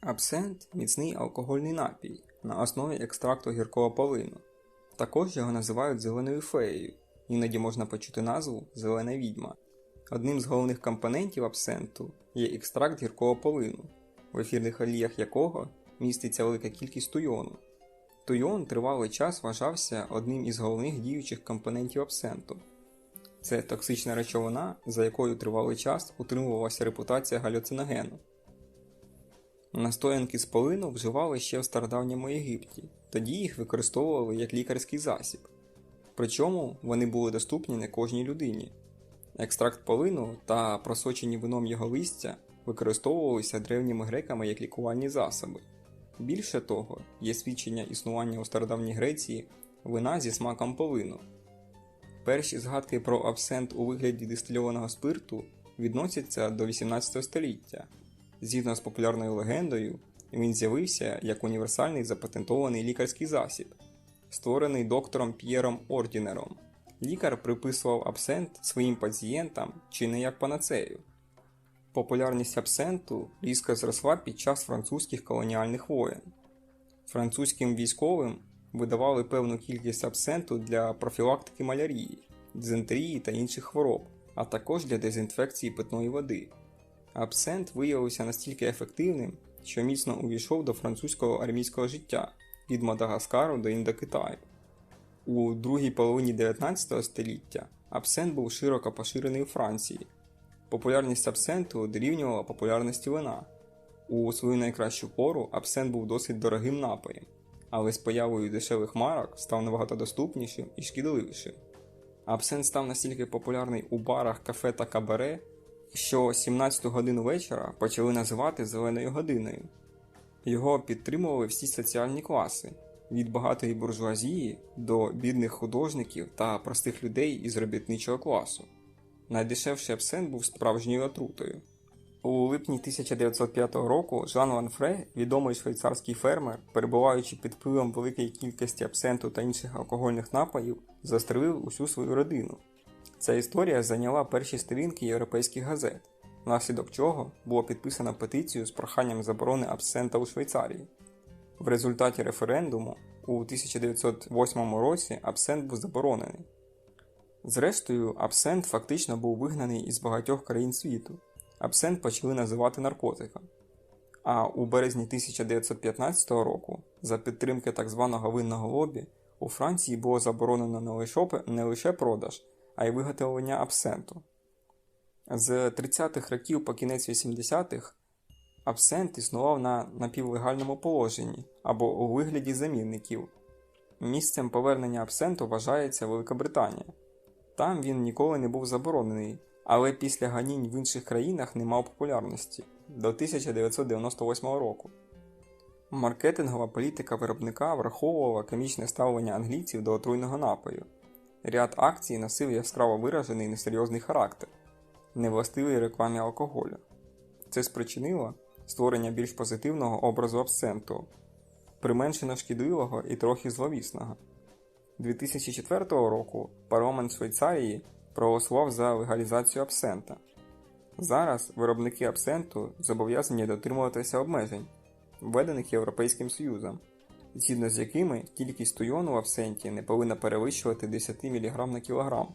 Абсент міцний алкогольний напій на основі екстракту гіркого полину. Також його називають зеленою феєю, іноді можна почути назву зелена відьма. Одним з головних компонентів абсенту є екстракт гіркого полину, в ефірних оліях якого міститься велика кількість туйону. Туйон тривалий час вважався одним із головних діючих компонентів абсенту. Це токсична речовина, за якою тривалий час утримувалася репутація галюциногену. Настоянки з полину вживали ще в стародавньому Єгипті, тоді їх використовували як лікарський засіб. Причому вони були доступні не кожній людині. Екстракт полину та просочені вином його листя використовувалися древніми греками як лікувальні засоби. Більше того, є свідчення існування у стародавній Греції вина зі смаком полину. Перші згадки про абсент у вигляді дистильованого спирту відносяться до 18 століття. Згідно з популярною легендою, він з'явився як універсальний запатентований лікарський засіб, створений доктором П'єром Ордінером. Лікар приписував абсент своїм пацієнтам чи не як панацею. Популярність абсенту різко зросла під час французьких колоніальних воєн. Французьким військовим видавали певну кількість абсенту для профілактики малярії, дизентерії та інших хвороб, а також для дезінфекції питної води. Абсент виявився настільки ефективним, що міцно увійшов до французького армійського життя від Мадагаскару до Індокитаю. У другій половині 19 століття абсент був широко поширений у Франції. Популярність абсенту дорівнювала популярності вина. У свою найкращу пору абсент був досить дорогим напоєм, але з появою дешевих марок став набагато доступнішим і шкідливішим. Абсент став настільки популярний у барах, кафе та кабаре, що 17 годину вечора почали називати зеленою годиною. Його підтримували всі соціальні класи від багатої буржуазії до бідних художників та простих людей із робітничого класу. Найдешевший абсент був справжньою отрутою. У липні 1905 року Жан Ван Фре, відомий швейцарський фермер, перебуваючи під впливом великої кількості абсенту та інших алкогольних напоїв, застрелив усю свою родину. Ця історія зайняла перші сторінки європейських газет, внаслідок чого було підписано петицію з проханням заборони абсента у Швейцарії. В результаті референдуму у 1908 році абсент був заборонений. Зрештою, абсент фактично був вигнаний із багатьох країн світу. Абсент почали називати наркотиком. А у березні 1915 року, за підтримки так званого винного лобі, у Франції було заборонено не лише, продаж, а й виготовлення абсенту. З 30-х років по кінець 80-х абсент існував на напівлегальному положенні або у вигляді замінників. Місцем повернення абсенту вважається Великобританія. Там він ніколи не був заборонений, але після ганінь в інших країнах не мав популярності до 1998 року. Маркетингова політика виробника враховувала комічне ставлення англійців до отруйного напою. Ряд акцій носив яскраво виражений несерйозний характер, невластивий рекламі алкоголю. Це спричинило створення більш позитивного образу абсенту, применшено шкідливого і трохи зловісного. 2004 року парламент Швейцарії проголосував за легалізацію абсента. Зараз виробники абсенту зобов'язані дотримуватися обмежень, введених Європейським Союзом, згідно з якими кількість туйону в абсенті не повинна перевищувати 10 мг на кілограм.